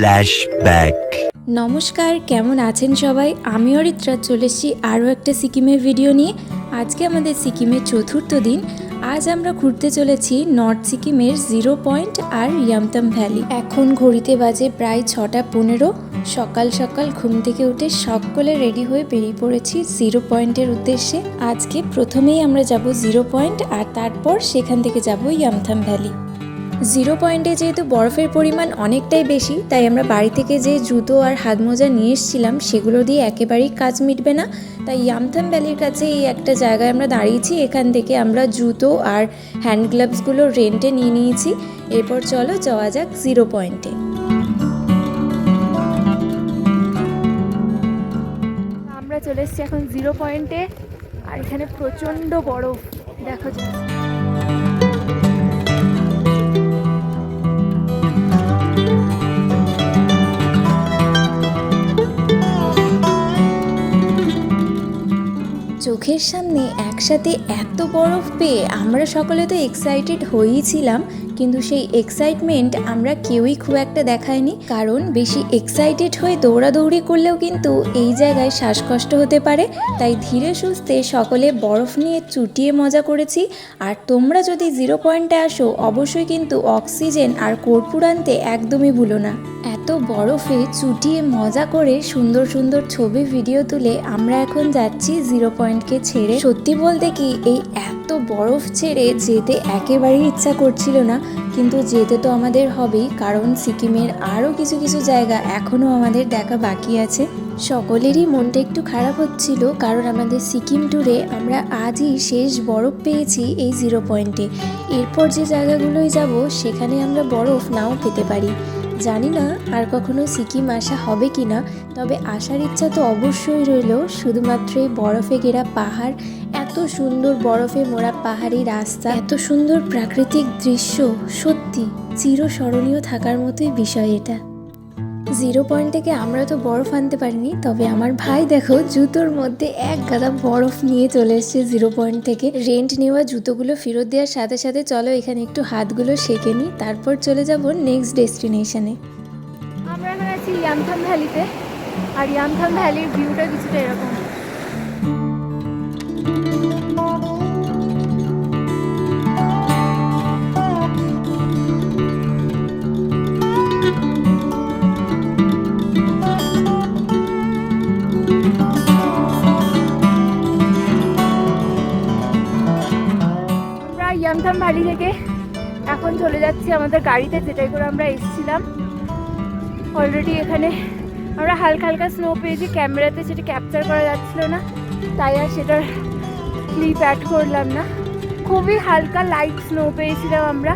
Flashback. নমস্কার, কেমন আছেন সবাই? আমি অরিত্রা চলে এসেছি আরও একটা সিকিমের ভিডিও নিয়ে। আজকে আমাদের সিকিমের চতুর্থ দিন। আজ আমরা ঘুরতে চলেছি নর্থ সিকিমের জিরো পয়েন্ট আর ইয়ামতাম ভ্যালি। এখন ঘড়িতে বাজে প্রায় ছটা পনেরো। সকাল সকাল ঘুম থেকে উঠে সকলে রেডি হয়ে বেরিয়ে পড়েছি জিরো পয়েন্টের উদ্দেশ্যে। আজকে প্রথমেই আমরা যাব জিরো পয়েন্ট আর তারপর সেখান থেকে যাব ইয়ামথাম ভ্যালি। জিরো পয়েন্টে যেহেতু বরফের পরিমাণ অনেকটাই বেশি, তাই আমরা বাড়ি থেকে যে জুতো আর হাত মোজা নিয়ে এসেছিলাম, সেগুলো দিয়ে একেবারেই কাজ মিটবে না। তাই ইয়ামথাম ভ্যালির কাছে এই একটা জায়গায় আমরা দাঁড়িয়েছি, এখান থেকে আমরা জুতো আর হ্যান্ড গ্লাভসগুলো রেন্টে নিয়ে নিয়েছি। এরপর চলো যাওয়া যাক জিরো পয়েন্টে। আমরা চলে এসেছি এখন জিরো পয়েন্টে, আর এখানে প্রচণ্ড বরফ, দেখো just। চোখের সামনে একসাথে এত বরফ পেয়ে আমরা সকলে তো এক্সাইটেড হয়েই ছিলাম, কিন্তু সেই এক্সাইটমেন্ট আমরা কেউই খুব একটা দেখায়নি। কারণ বেশি এক্সাইটেড হয়ে দৌড়াদৌড়ি করলেও কিন্তু এই জায়গায় শ্বাসকষ্ট হতে পারে। তাই ধীরে সুস্থে সকলে বরফ নিয়ে চুটিয়ে মজা করেছি। আর তোমরা যদি জিরো পয়েন্টে আসো, অবশ্যই কিন্তু অক্সিজেন আর কর্পূর আনতে একদমই ভুলো না। বরফে চুটিয়ে মজা করে সুন্দর সুন্দর ছবি ভিডিও তুলে আমরা এখন যাচ্ছি জিরো পয়েন্টকে ছেড়ে। সত্যি বলতে কি, এই এত বরফ ছেড়ে যেতে একেবারেই ইচ্ছা করছিল না, কিন্তু যেতে তো আমাদের হবেই, কারণ সিকিমের আরও কিছু কিছু জায়গা এখনও আমাদের দেখা বাকি আছে। সকলেরই মনটা একটু খারাপ হচ্ছিল, কারণ আমাদের সিকিম ট্যুরে আমরা আজই শেষ বরফ পেয়েছি এই জিরো পয়েন্টে এরপর যে জায়গাগুলোই যাব, সেখানে আমরা বরফ নাও পেতে পারি। জানি না আর কখনো সিকিম আসা হবে কি না তবে আসার ইচ্ছা তো অবশ্যই রইল। শুধুমাত্র এই বরফে ঘেরা পাহাড়, এত সুন্দর বরফে মোড়া পাহাড়ি রাস্তা, এত সুন্দর প্রাকৃতিক দৃশ্য, সত্যি চিরস্মরণীয় থাকার মতোই বিষয় এটা। জিরো পয়েন্ট থেকে আমরা তো বরফ আনতে পারিনি, তবে আমার ভাই দেখো জুতোর মধ্যে এক গাদা বরফ নিয়ে চলে এসেছে জিরো পয়েন্ট থেকে রেন্ট নেওয়া জুতোগুলো ফেরত দেওয়ার সাথে সাথে চলো এখানে একটু হাতগুলো সেঁকে নিই, তারপর চলে যাব নেক্সট ডেস্টিনেশনে আমরা এখন আছি ইয়ামথাম ভ্যালিতে আর ইয়ামথাম ভ্যালির ভিউটা কিছুটা এরকম। আমরা বাড়ি থেকে। এখন চলে যাচ্ছি আমাদের গাড়িতে, যেটাই করে আমরা এসেছিলাম। অলরেডি এখানে আমরা হালকা হালকা স্নো পেয়েছি ক্যামেরাতে সেটা ক্যাপচার করা যাচ্ছিল না। তাই আর সেটার ক্লিপ অ্যাড করলাম না। খুবই হালকা লাইট স্নো পেয়েছিলাম আমরা।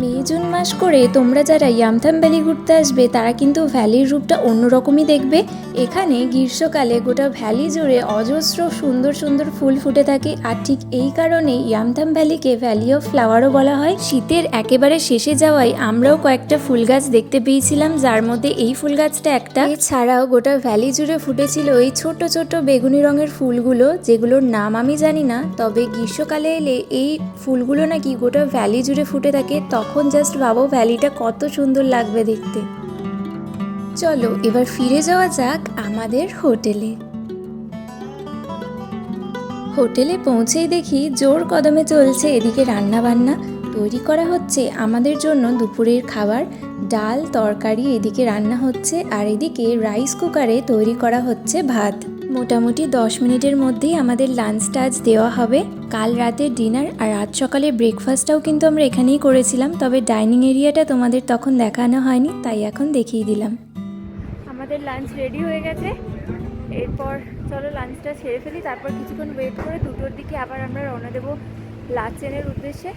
মে, জুন মাস করে তোমরা যারা ইয়ামথাম ভ্যালি ঘুরতে আসবে, তারা কিন্তু ভ্যালির রূপটা অন্যরকমই দেখবে। এখানে গ্রীষ্মকালে গোটা ভ্যালি জুড়ে অজস্র সুন্দর সুন্দর ফুল ফুটে থাকে। আর ঠিক এই কারণে ইয়ামথাম ভ্যালিকে ভ্যালি অফ ফ্লাওয়ারও বলা হয়। শীতের একেবারে শেষে যাওয়ায় আমরাও কয়েকটা ফুল গাছ দেখতে পেয়েছিলাম, যার মধ্যে এই ফুল গাছটা একটা। এছাড়াও গোটা ভ্যালি জুড়ে ফুটেছিল এই ছোট ছোট বেগুনি রঙের ফুলগুলো, যেগুলোর নাম আমি জানি না, তবে গ্রীষ্মকালে এলে এই ফুলগুলো নাকি গোটা ভ্যালি জুড়ে ফুটে থাকে। তখন জাস্ট ভাবো ভ্যালিটা কত সুন্দর লাগবে দেখতে। চলো, এবার ফিরে যাওয়া যাক আমাদের হোটেলে। হোটেলে পৌঁছেই দেখি জোর কদমে চলছে এদিকে রান্না বান্না তৈরি করা হচ্ছে আমাদের জন্য দুপুরের খাবার। ডাল, তরকারি, এদিকে রান্না হচ্ছে আর এদিকে রাইস কুকারে তৈরি করা হচ্ছে ভাত। মোটামুটি দশ মিনিটের মধ্যেই আমাদের লাঞ্চটা আজ দেওয়া হবে। কাল রাতে ডিনার আর আজ সকালে ব্রেকফাস্টটাও কিন্তু আমরা এখানেই করেছিলাম তবে ডাইনিং এরিয়াটা তোমাদের তখন দেখানো হয়নি তাই এখন দেখিয়ে দিলাম। আমাদের লাঞ্চ রেডি হয়ে গেছে। এরপর চলো লাঞ্চটা সেরে ফেলি তারপর কিছুক্ষণ ওয়েট করে দুটোর দিকে আবার আমরা রওনা দেবো লাচেনের উদ্দেশ্যে।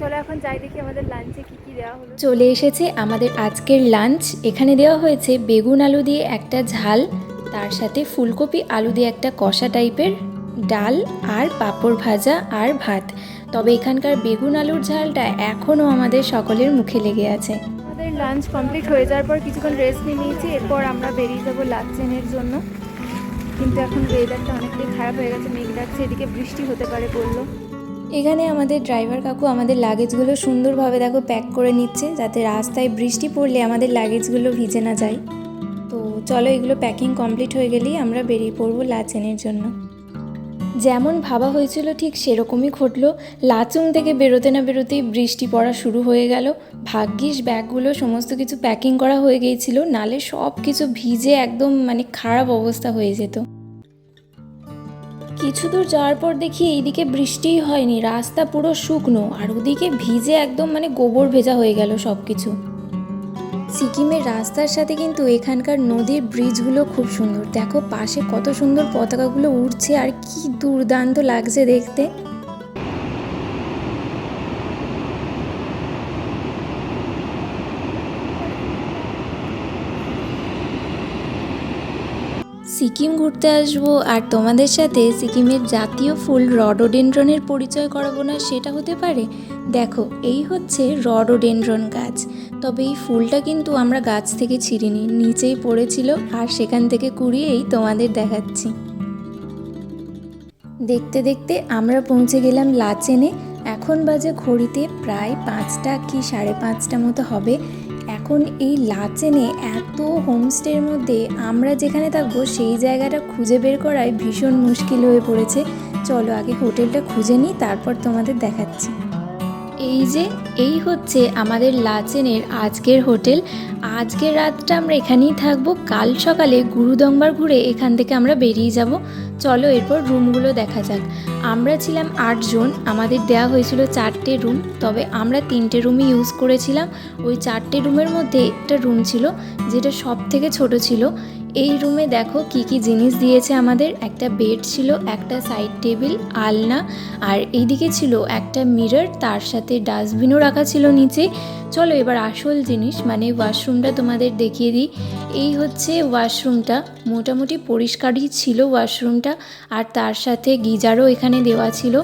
চলো এখন যাই দেখি আমাদের লাঞ্চে কী কী দেওয়া হলো। চলে এসেছে আমাদের আজকের লাঞ্চ এখানে দেওয়া হয়েছে বেগুন আলু দিয়ে একটা ঝাল তার সাথে ফুলকপি আলু দিয়ে একটা কষা টাইপের ডাল আর পাঁপড় ভাজা আর ভাত। তবে এখানকার বেগুন আলুর ঝালটা এখনও আমাদের সকলের মুখে লেগে আছে। আমাদের লাঞ্চ কমপ্লিট হয়ে যাওয়ার পর কিছুক্ষণ রেস্ট নিয়ে নিয়েছি এরপর আমরা বেরিয়ে যাব লাচেনের জন্য। কিন্তু এখন ওয়েদারটা অনেকটাই খারাপ হয়ে গেছে মেঘ ডাকছে এদিকে বৃষ্টি হতে পারে বলল। এখানে আমাদের ড্রাইভার কাকু আমাদের লাগেজগুলো সুন্দরভাবে দেখো প্যাক করে নিচ্ছে যাতে রাস্তায় বৃষ্টি পড়লে আমাদের লাগেজগুলো ভিজে না যায়। চলো এগুলো প্যাকিং কমপ্লিট হয়ে গেলেই আমরা বেরিয়ে পড়ব লাচেনের জন্য। যেমন ভাবা হয়েছিল ঠিক সেরকমই ঘটলো। লাচুং থেকে বেরোতে না বেরোতেই বৃষ্টি পড়া শুরু হয়ে গেল। ভাগ্যিস ব্যাগগুলো সমস্ত কিছু প্যাকিং করা হয়ে গিয়েছিল, নালে সব কিছু ভিজে একদম মানে খারাপ অবস্থা হয়ে যেত। কিছু দূর যাওয়ার পর দেখি এইদিকে বৃষ্টিই হয়নি, রাস্তা পুরো শুকনো, আর ওদিকে ভিজে একদম মানে গোবর ভেজা হয়ে গেল সব কিছু সিকিমের রাস্তার সাথে কিন্তু এখানকার নদীর ব্রিজগুলো খুব সুন্দর। দেখো পাশে কত সুন্দর পতাকাগুলো উঠছে আর কি দুর্দান্ত লাগছে দেখতে। সিকিম ঘুরতে আসব আর তোমাদের সাথে সিকিমের জাতীয় ফুল রডোডেন্ড্রনের পরিচয় করাবো না, সেটা হতে পারে? দেখো, এই হচ্ছে রডোডেন্ড্রন গাছ। তবে এই ফুলটা কিন্তু আমরা গাছ থেকে ছিঁড়িনি, নিচেই পড়েছিল আর সেখান থেকে কুড়িয়েই তোমাদের দেখাচ্ছি। দেখতে দেখতে আমরা পৌঁছে গেলাম লাচেনে। এখন বাজে ঘড়িতে প্রায় পাঁচটা কি সাড়ে পাঁচটা মতো হবে। এখন এই লাচেনে এত হোমস্টের মধ্যে আমরা যেখানে থাকব, সেই জায়গাটা খুঁজে বের করায় ভীষণ মুশকিল হয়ে পড়েছে। চলো আগে হোটেলটা খুঁজে নিই, তারপর তোমাদের দেখাচ্ছি। এই যে এই হচ্ছে আমাদের লাচেনের আজকের হোটেল। আজকের রাতটা আমরা এখানেই থাকব। কাল সকালে গুরুদম্বার ঘুরে এখান থেকে আমরা বেরিয়ে যাব। চলো এরপর রুমগুলো দেখা যাক। আমরা ছিলাম আটজন। আমাদের দেওয়া হয়েছিল চারটে রুম। তবে আমরা তিনটে রুমই ইউজ করেছিলাম। ওই চারটে রুমের মধ্যে একটা রুম ছিল, যেটা সব থেকে ছোট ছিল। এই রুমে দেখো কি কি জিনিস দিয়েছে আমাদের। একটা বেড ছিল, একটা সাইড টেবিল, আলনা, আর এইদিকে ছিল একটা মিরর। তার সাথে ডাস্টবিনও রাখা ছিল নিচে। চলো এবার আসল জিনিস মানে ওয়াশরুমটা তোমাদের দেখিয়ে দিই। এই হচ্ছে ওয়াশরুমটা মোটামুটি পরিষ্কারই ছিল ওয়াশরুমটা আর তার সাথে গিজারও এখানে দেওয়া ছিল।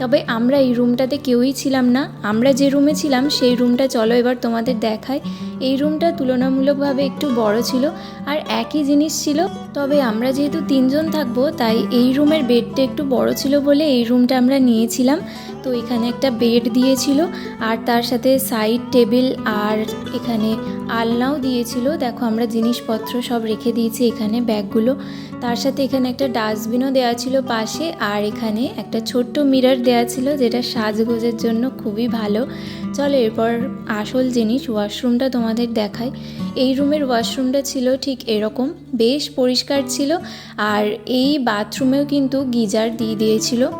তবে আমরা এই রুমটাতে কেউই ছিলাম না। আমরা যে রুমে ছিলাম, সেই রুমটা চলো এবার তোমাদের দেখায় এই রুমটা তুলনামূলকভাবে একটু বড় ছিল আর একই জিনিস ছিল। তবে আমরা যেহেতু তিনজন থাকব, তাই এই রুমের বেডটা একটু বড় ছিল বলে এই রুমটা আমরা নিয়েছিলাম। তো এখানে একটা বেড দিয়েছিল আর তার সাথে সাইড টেবিল আর এখানে আলনাও দিয়েছিল। দেখো, আমরা জিনিসপত্র সব রেখে দিয়েছি এখানে ব্যাগগুলো। তার সাথে এখানে একটা ডাস্টবিনও দেওয়া ছিল পাশে, আর এখানে একটা ছোট্ট মিরর দেওয়া ছিল যেটা সাজগোজের জন্য খুবই ভালো। চলো, এরপর আসল জিনিস, ওয়াশরুমটা তোমাদের দেখাই। এই রুমের ওয়াশরুমটা ছিল ঠিক এরকম, বেশ পরিষ্কার ছিল। আর এই বাথরুমেও কিন্তু গিজার দিয়ে দিয়েছিল।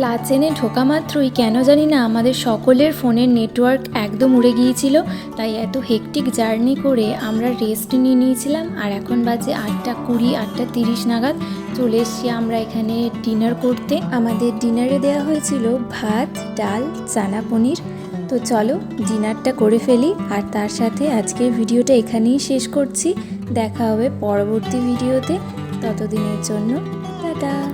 লাচেনে ঢোকা মাত্রই, কেন জানি না, আমাদের সকলের ফোনের নেটওয়ার্ক একদম উড়ে গিয়েছিল, তাই এত হেকটিক জার্নি করে আমরা রেস্ট নিয়ে নিয়েছিলাম, আর এখন বাজে আটটা কুড়ি, আটটা তিরিশ নাগাদ, চলে এসছি আমরা এখানে ডিনার করতে। আমাদের ডিনারে দেওয়া হয়েছিল ভাত, ডাল, চানা পনির। তো চলো ডিনারটা করে ফেলি, আর তার সাথে আজকের ভিডিওটা এখানেই শেষ করছি। দেখা হবে পরবর্তী ভিডিওতে। ততদিনের জন্য, টাটা।